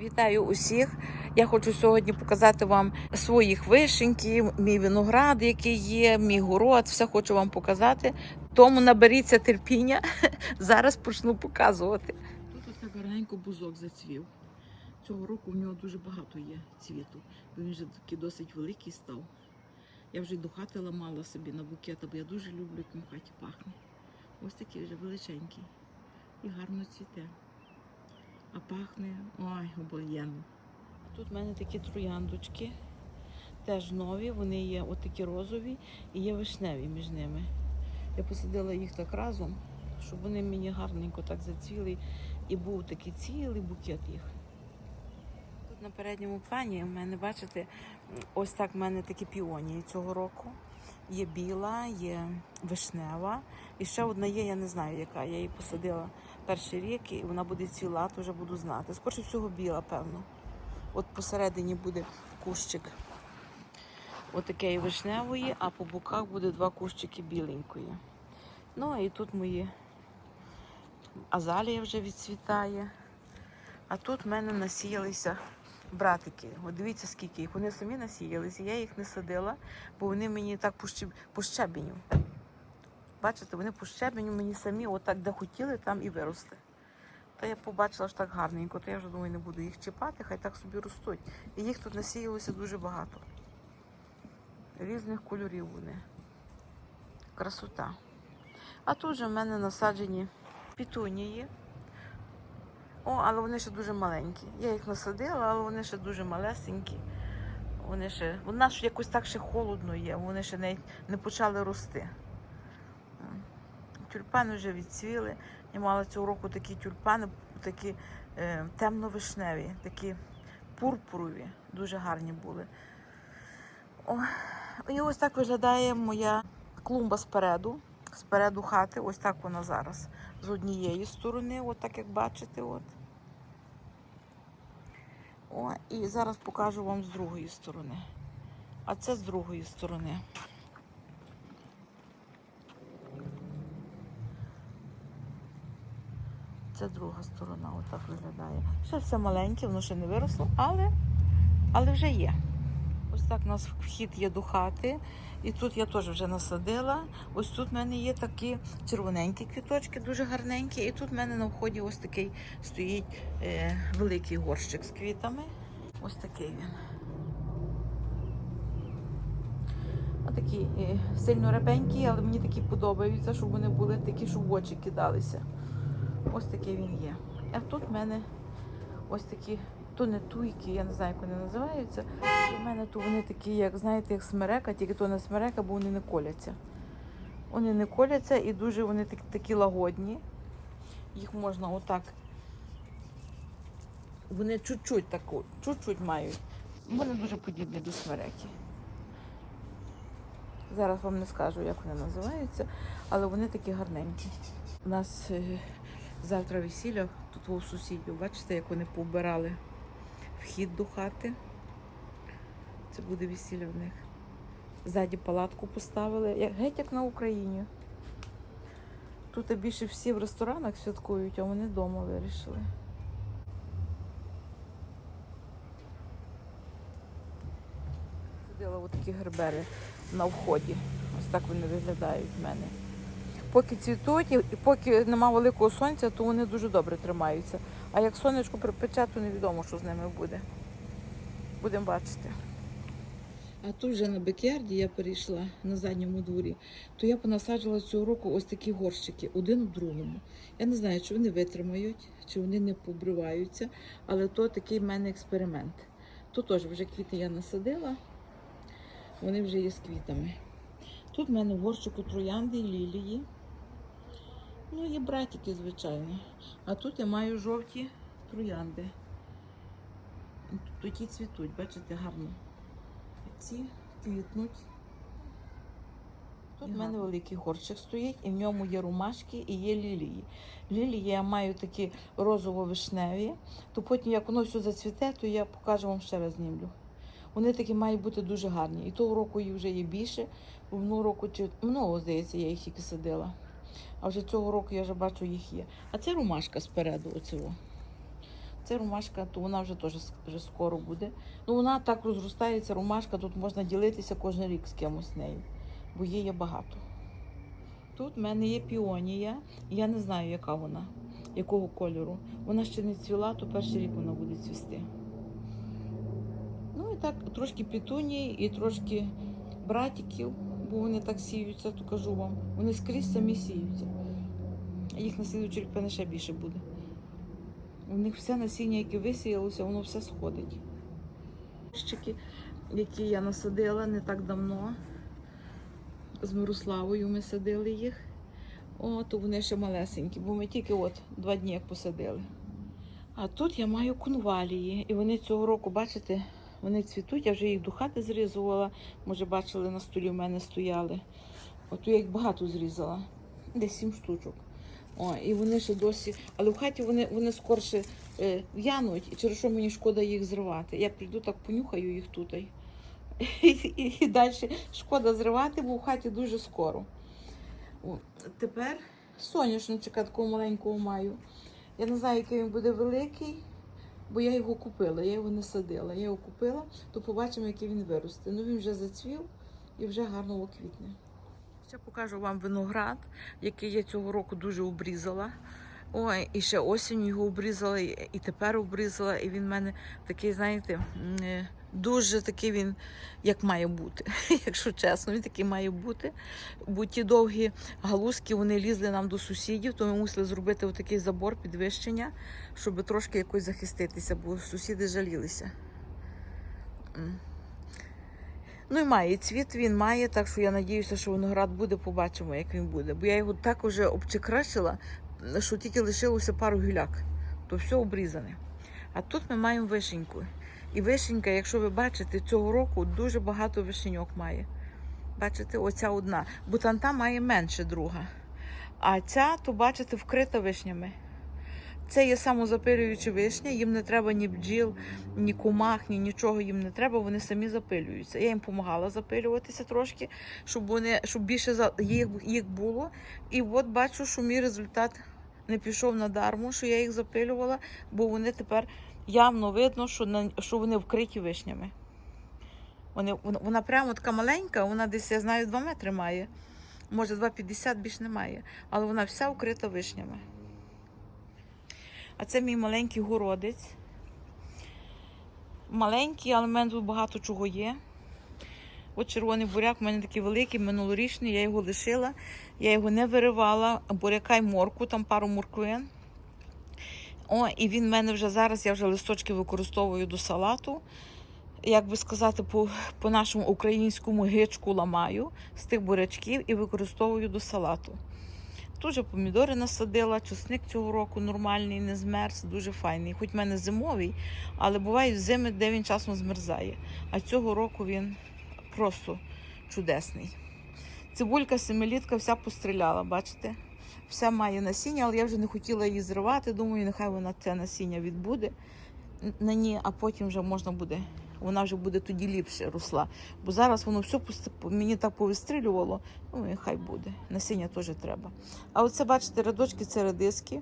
Вітаю усіх! Я хочу сьогодні показати вам своїх вишеньків, мій виноград, який є, мій город. Все хочу вам показати. Тому наберіться терпіння. Зараз почну показувати. Тут ось так гарненько бузок зацвів. Цього року в нього дуже багато є цвіту, бо він вже такий досить великий став. Я вже до хати ламала собі на букета, бо я дуже люблю, як в хаті пахне. Ось такий вже величенький і гарно цвіте. А пахне ой, обалденно. Тут в мене такі трояндочки, теж нові, вони є отакі розові і є вишневі між ними. Я посадила їх так разом, щоб вони мені гарненько так зацвіли і був такий цілий букет їх. Тут на передньому плані в мене, бачите, ось так в мене такі піонії цього року. Є біла, є вишнева. І ще одна є, я не знаю, яка. Я її посадила перший рік, і вона буде ціла, то вже буду знати. Скорше всього біла, певно. От посередині буде кущик отакої вишневої, а по боках буде два кущики біленької. Ну і тут мої азалія вже відцвітає. А тут в мене насіялися братики. От дивіться, скільки їх. Вони самі насіялися. Я їх не садила, бо вони мені так по щеб- по щебеню. Бачите, вони по щебеню мені самі, отак, де хотіли, там і виросли. Та я побачила що так гарненько, то я вже думаю, не буду їх чіпати, хай так собі ростуть. І їх тут насіялося дуже багато. Різних кольорів вони. Красота. А тут же в мене насаджені пітунії. О, але вони ще дуже маленькі. Я їх насадила, але вони ще дуже малесенькі. Вони ще, у нас якось так ще холодно є, вони ще навіть не почали рости. Тюльпани вже відцвіли. Я мала цього року такі тюльпани, такі е, темно-вишневі, такі пурпурові, дуже гарні були. О, і ось так виглядає моя клумба спереду, спереду хати. Ось так вона зараз. З однієї сторони, от так як бачите. От. О, і зараз покажу вам з другої сторони. А це з другої сторони. Це друга сторона, отак виглядає. Ще все маленьке, воно ще не виросло, але, але вже є. Ось так у нас вхід є до хати. І тут я теж вже насадила. Ось тут в мене є такі червоненькі квіточки, дуже гарненькі. І тут в мене на вході ось такий стоїть е, великий горщик з квітами. Ось такий він. Отакий е, сильно рябенький, але мені такі подобаються, щоб вони були такі, щоб в очі кидалися. Ось такий він є. А тут в мене ось такі, то не туйки, я не знаю, як вони називаються. У мене тут вони такі, як знаєте, як смерека, тільки то не смерека, бо вони не коляться. Вони не коляться і дуже вони такі, такі лагодні. Їх можна отак. Вони чуть-чуть таку, чуть-чуть мають. Вони дуже подібні до смереки. Зараз вам не скажу, як вони називаються, але вони такі гарненькі. У нас е, завтра весілля тут у сусідів. Бачите, як вони побирали вхід до хати. Це буде весілля в них. Ззаді палатку поставили, геть як на Україні. Тут більше всі в ресторанах святкують, а вони вдома вирішили. Сидила отакі гербери на вході. Ось так вони виглядають в мене. Поки цвітуть і поки нема великого сонця, то вони дуже добре тримаються. А як сонечко припече, то невідомо, що з ними буде. Будемо бачити. А тут вже на бекярді я перейшла на задньому дворі, то я понасаджувала цього року ось такі горщики, один у другому. Я не знаю, чи вони витримають, чи вони не побриваються, але то такий в мене експеримент. Тут теж вже квіти я насадила, вони вже є з квітами. Тут в мене в горщику троянди лілії. Ну, є братики, звичайно. А тут я маю жовті троянди. Тут ті цвітуть, бачите, гарно. Ці квітнуть. Тут в мене великий горщик стоїть, і в ньому є ромашки і є лілії. Лілії я маю такі розово-вишневі, то потім, як воно все зацвіте, то я покажу вам ще раз знімлю. Вони такі мають бути дуже гарні. І того року їх вже є більше, бо минулого року чи минулого, здається, я їх тільки садила. А вже цього року я вже бачу їх є. А це ромашка спереду, оцього. це ромашка, то вона вже теж вже скоро буде. Ну вона так розростається, ромашка, тут можна ділитися кожен рік з кимось нею, бо її є багато. Тут в мене є піонія, я не знаю, яка вона, якого кольору. Вона ще не цвіла, то перший рік вона буде цвісти. Ну і так, трошки петунії і трошки братиків, бо вони так сіються, то кажу вам. Вони скрізь самі сіються. Їх на слідуючий рік ще більше буде. У них все насіння, яке висіялося, воно все сходить. Щики, які я насадила не так давно. З Мирославою ми садили їх. О, то вони ще малесенькі, бо ми тільки от два дні посадили. А тут я маю конвалії, і вони цього року, бачите, вони цвітуть, я вже їх до хати зрізувала. Може, бачили, на столі в мене стояли. От я їх багато зрізала, десь сім штучок. О, і вони ще досі. Але в хаті вони, вони скорше е, в'януть, і через що мені шкода їх зривати. Я прийду так понюхаю їх тут. І, і, і далі шкода зривати, бо в хаті дуже скоро. О, тепер соняшничка такого маленького маю. Я не знаю, який він буде великий, бо я його купила, я його не садила. Я його купила, то побачимо, який він виросте. Ну він вже зацвів і вже гарно оквітне. Ще покажу вам виноград, який я цього року дуже обрізала. Ой, і ще осінню його обрізала, і тепер обрізала. І він в мене такий, знаєте, е, дуже такий він, як має бути, якщо чесно, він такий має бути. Бо ті довгі галузки вони лізли нам до сусідів, то ми мусили зробити отакий забор підвищення, щоб трошки якось захиститися, бо сусіди жалілися. Ну і має цвіт він має, так що я надіюся, що виноград буде, побачимо, як він буде. Бо я його так уже обчекрашила, що тільки лишилося пару гіляк, то все обрізане. А тут ми маємо вишеньку. І вишенька, якщо ви бачите, цього року дуже багато вишеньок має. Бачите, оця одна. Бутанта має менше друга. А ця, то бачите, вкрита вишнями. Це є самозапилююча вишня, їм не треба ні бджіл, ні комах, ні нічого їм не треба, вони самі запилюються. Я їм допомагала запилюватися трошки, щоб вони щоб більше їх, їх було. І от бачу, що мій результат не пішов на дарму, що я їх запилювала, бо вони тепер явно видно, що, на, що вони вкриті вишнями. Вони, вона, прямо така маленька, вона десь, я знаю, 2 метри має. Може, 2,50 більш немає. Але вона вся вкрита вишнями. А це мій маленький городець. Маленький, але в мене тут багато чого є. От червоний буряк в мене такий великий, минулорічний, я його лишила. Я його не виривала, буряка й морку, там пару морквин. О, і він в мене вже зараз, я вже листочки використовую до салату. Як би сказати, по, по нашому українському гичку ламаю з тих бурячків і використовую до салату. Тут же помідори насадила, чесник цього року нормальний, не змерз, дуже файний. Хоч в мене зимовий, але бувають зими, де він часом змерзає. А цього року він просто чудесний. Цибулька семилітка вся постріляла, бачите? Вся має насіння, але я вже не хотіла її зривати. Думаю, нехай вона це насіння відбуде на ній, а потім вже можна буде. Вона вже буде тоді ліпше росла. Бо зараз воно все мені так повистрілювало. Ну і хай буде. Насіння теж треба. А оце, бачите, рядочки це редиски.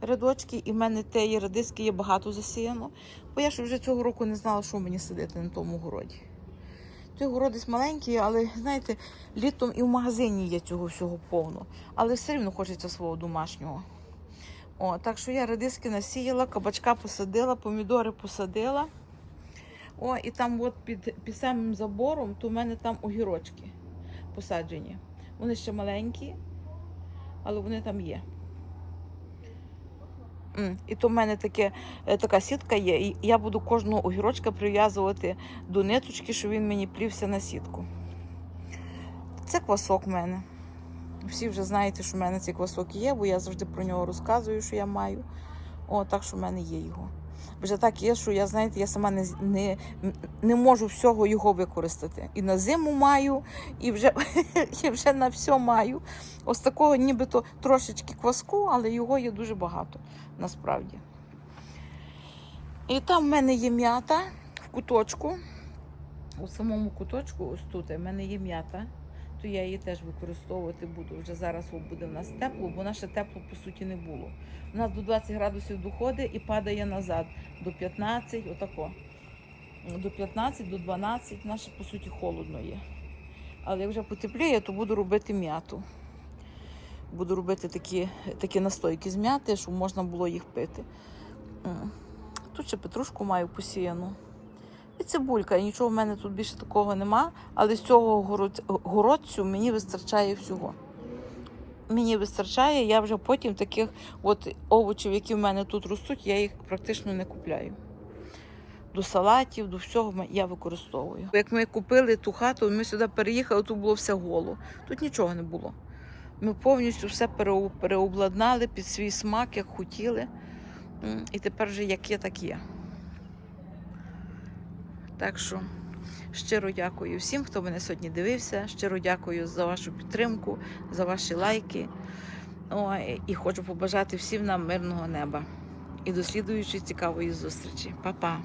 Рядочки, і в мене теї редиски є багато засіяно. Бо я ж вже цього року не знала, що мені сидити на тому городі. Той городець маленький, але знаєте, літом і в магазині є цього всього повно. Але все одно хочеться свого домашнього. О, так що я редиски насіяла, кабачка посадила, помідори посадила. О, і там от під, під самим забором, то в мене там огірочки посаджені. Вони ще маленькі, але вони там є. І то в мене таке, е, така сітка є, і я буду кожного огірочка прив'язувати до ниточки, щоб він мені плівся на сітку. Це квасок в мене. Всі вже знаєте, що в мене цей квасок є, бо я завжди про нього розказую, що я маю. О, так що в мене є його. Вже так є, що я, знаєте, я сама не, не, не можу всього його використати. І на зиму маю, і вже, і вже на все маю. Ось такого нібито трошечки кваску, але його є дуже багато насправді. І там в мене є м'ята в куточку. У самому куточку, ось тут, в мене є м'ята. То я її теж використовувати буду. Вже зараз буде в нас тепло, бо наше тепло по суті не було. У нас до 20 градусів доходить і падає назад до 15, отако. До 15, до 12, наше по суті холодно є. Але як вже потепліє, то буду робити м'яту. Буду робити такі, такі настойки з м'яти, щоб можна було їх пити. Тут ще петрушку маю посіяну. І цибулька, нічого в мене тут більше такого нема, але з цього городцю мені вистачає всього. Мені вистачає, я вже потім таких от овочів, які в мене тут ростуть, я їх практично не купляю. До салатів, до всього я використовую. Як ми купили ту хату, ми сюди переїхали, тут було все голо. Тут нічого не було. Ми повністю все переобладнали під свій смак, як хотіли. І тепер вже як є, так є. Так що щиро дякую всім, хто мене сьогодні дивився. Щиро дякую за вашу підтримку, за ваші лайки. О, і хочу побажати всім нам мирного неба і до слідуючої цікавої зустрічі. Па-па!